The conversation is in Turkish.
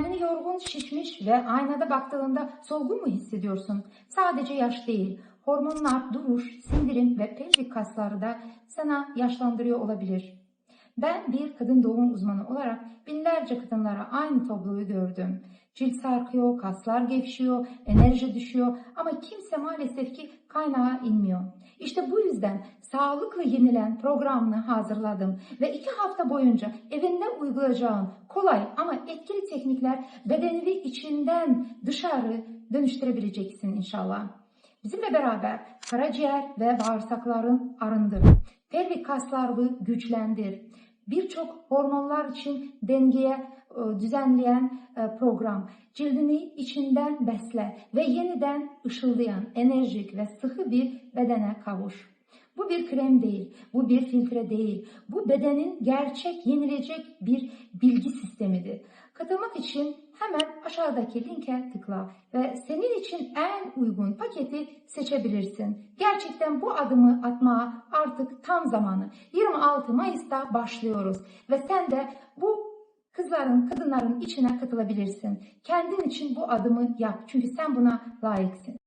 Kendini yorgun, şişmiş ve aynada baktığında solgun mu hissediyorsun? Sadece yaş değil, hormonlar, duruş, sindirim ve pelvik kasları da sana yaşlandırıyor olabilir. Ben bir kadın doğum uzmanı olarak binlerce kadınlara aynı tabloyu gördüm. Cilt sarkıyor, kaslar gevşiyor, enerji düşüyor ama kimse maalesef ki kaynağa inmiyor. İşte bu yüzden sağlıklı yenilen programını hazırladım ve iki hafta boyunca evinde uygulayacağın kolay ama etkili teknikler bedenini içinden dışarı dönüştürebileceksin inşallah. Bizimle beraber karaciğer ve bağırsakların arındır. Pelvik kaslarını güçlendir. Birçok hormonlar için dengeye e, düzenleyen e, program. Cildini içinden besle ve yeniden ışıldayan, enerjik ve sıkı bir bedene kavuş. Bu bir krem değil, bu bir filtre değil. Bu bedenin gerçek yenilecek bir bilgi sistemidir. Katılmak için hemen aşağıdaki linke tıkla ve senin için en uygun paketi seçebilirsin. Gerçekten bu adımı atmaya artık tam zamanı. 26 Mayıs'ta başlıyoruz ve sen de bu kızların, kadınların içine katılabilirsin. Kendin için bu adımı yap çünkü sen buna layıksın.